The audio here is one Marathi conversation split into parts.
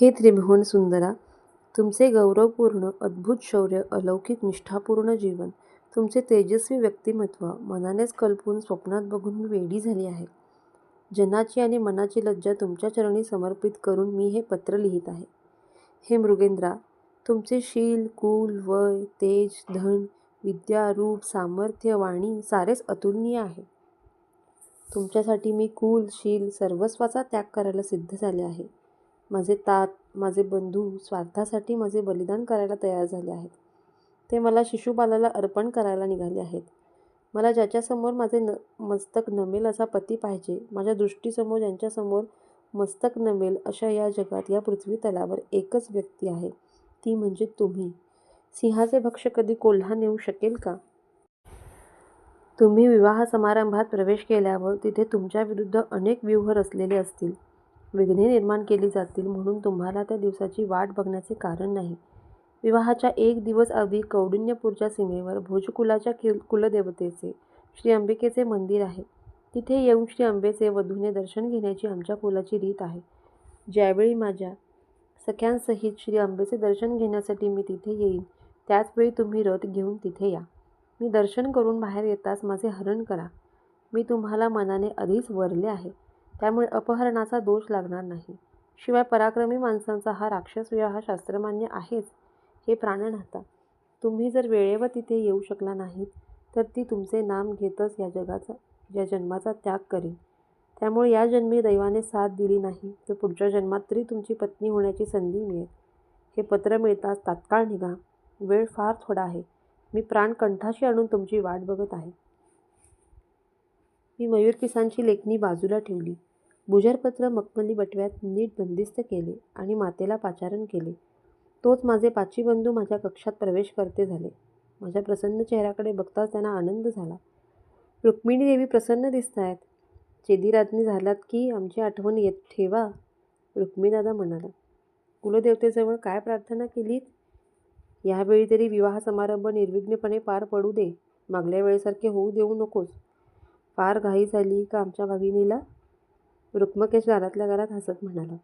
हे त्रिभुवन सुंदरा तुमचे गौरवपूर्ण अद्भुत शौर्य अलौकिक निष्ठापूर्ण जीवन तुमचे तेजस्वी व्यक्तिमत्व मनानेच कल्पून स्वप्नात बघून मी वेडी झाली आहे. जनाची आणि मनाची लज्जा तुमच्या चरणी समर्पित करून मी हे पत्र लिहित आहे. हे मृगेंद्रा तुमचे शील कुल वय तेज धन विद्या रूप सामर्थ्य वाणी सारेच अतुलनीय आहे. तुमच्यासाठी मी कुल शील सर्वस्वाचा त्याग करायला सिद्ध झाले आहे. माझे तात माझे बंधू स्वार्थासाठी माझे बलिदान करायला तयार झाले आहेत. ते मला शिशुपालाला अर्पण करायला निघाले आहेत. मला ज्याच्यासमोर माझे न मस्तक नमेल असा पती पाहिजे माझ्या दृष्टीसमोर ज्यांच्यासमोर मस्तक नमेल अशा या जगात या पृथ्वी तलावर एकच व्यक्ती आहे. ती म्हणजे तुम्ही. सिंहाचे भक्ष कधी कोल्हा नेऊ शकेल का? तुम्ही विवाह समारंभात प्रवेश केल्यावर तिथे तुमच्या विरुद्ध अनेक व्यूह रचलेले असतील. विघ्ने निर्माण केली जातील म्हणून तुम्हाला त्या दिवसाची वाट बघण्याचे कारण नाही. विवाहाच्या एक दिवस आधी कौंडिण्यपूरच्या सीमेवर भोजकुलाच्या किल कुलदेवतेचे श्री अंबिकेचे मंदिर आहे. तिथे येऊन श्री अंबेचे वधूने दर्शन घेण्याची आमच्या कुलाची रीत आहे. ज्यावेळी माझ्या सख्यांसहित श्री अंबेचे दर्शन घेण्यासाठी मी तिथे येईन त्याचवेळी तुम्ही रथ घेऊन तिथे या. मी दर्शन करून बाहेर येताच माझे हरण करा. मी तुम्हाला मनाने आधीच वरले आहे. त्यामुळे अपहरणाचा दोष लागणार नाही. शिवाय पराक्रमी माणसांचा हा राक्षस विवाह शास्त्रमान्य आहेच हे प्राणनाथा तुम्ही जर वेळेवर तिथे येऊ शकला नाहीत तर ती तुमचे नाम घेतच या जगाचा या जन्माचा त्याग करेल त्यामुळे या जन्मी दैवाने साथ दिली नाही तर पुढच्या जन्मात तरी तुमची पत्नी होण्याची संधी मिळेल. हे पत्र मिळताच तात्काळ निघा. वेळ फार थोडा आहे. मी प्राण कंठाशी आणून तुमची वाट बघत आहे. मी मयूर किसानची लेखणी बाजूला ठेवली. भुजरपत्र मखमली बटव्यात नीट बंदिस्त केले आणि मातेला पाचारण केले. तोच माझे पाचवी बंधू माझ्या कक्षात प्रवेश करते झाले. माझ्या प्रसन्न चेहऱ्याकडे बघताच त्यांना आनंद झाला. रुक्मिणी देवी प्रसन्न दिसत आहेत चेदिराज्ञी झालात की आमची आठवण येत ठेवा रुक्मिणीदादा म्हणाला. कुलदेवतेजवळ काय प्रार्थना केलीत? यावेळी तरी विवाह समारंभ निर्विघ्नपणे पार पडू दे. मागल्या वेळेसारखे होऊ देऊ नकोस. फार घाई झाली का आमच्या भगिनीला? रुक्मकेश घरातल्या घरात हसत म्हणाला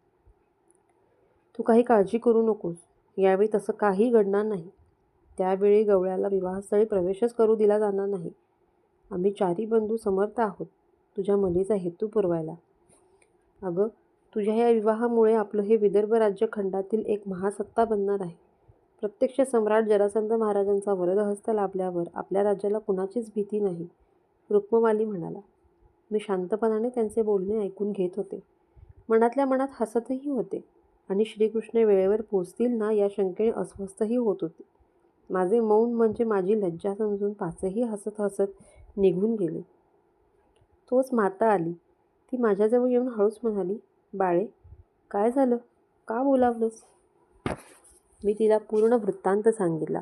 तू काही काळजी करू नकोस. यावेळी तसं काही घडणार नाही. त्यावेळी गवळ्याला विवाहस्थळी प्रवेशच करू दिला जाणार नाही. आम्ही चारी बंधू समर्थ आहोत. तुझ्या मुलीचा हेतू पुरवायला. अगं तुझ्या या विवाहामुळे आपलं हे विदर्भ राज्य खंडातील एक महासत्ता बनणार आहे. प्रत्यक्ष सम्राट जरासंध महाराजांचा वरदहस्त लाभल्यावर आपल्या राज्याला कुणाचीच भीती नाही. रुक्ममाली म्हणाला मी शांतपणाने त्यांचे बोलणे ऐकून घेत होते. मनातल्या मनात हसतही होते आणि श्रीकृष्ण वेळेवर पोचतील ना या शंकेने अस्वस्थही होत होते. माझे मौन म्हणजे माझी लज्जा समजून पाचही हसत हसत निघून गेले. तोच माता आली. ती माझ्याजवळ येऊन हळूच म्हणाली बाळे काय झालं? का बोलावलंस? मी तिला पूर्ण वृत्तांत सांगितला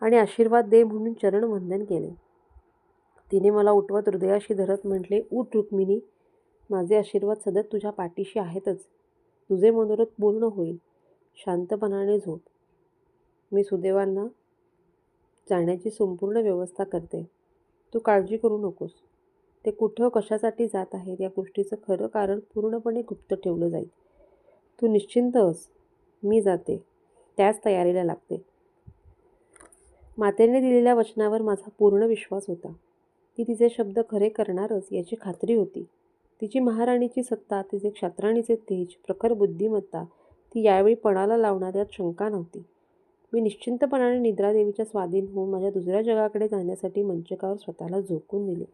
आणि आशीर्वाद दे म्हणून चरणवंदन केले. तिने मला उठवत हृदयाशी धरत म्हटले उठ रुक्मिणी माझे आशीर्वाद सदत तुझ्या पाठीशी आहेतच. तुझे मनोरथ पूर्ण होईल शांतपणाने झोप. मी सुदैवांना जाण्याची संपूर्ण व्यवस्था करते. तू काळजी करू नकोस. ते कुठं कशासाठी जात आहेत या गोष्टीचं खरं कारण पूर्णपणे गुप्त ठेवलं जाईल. तू निश्चिंत अस. मी जाते. त्याच तयारीला लागते. मातेने दिलेल्या वचनावर माझा पूर्ण विश्वास होता. ती तिचे शब्द खरे करणारच याची खात्री होती. तिची महाराणीची सत्ता तिचे क्षत्राणीचे तेज प्रखर बुद्धिमत्ता ती यावेळी पणाला लावणाऱ्यात शंका नव्हती. मी निश्चिंतपणाने निद्रादेवीच्या स्वाधीन होऊन माझ्या दुसऱ्या जगाकडे जाण्यासाठी मंचकावर स्वतःला झोकून दिले.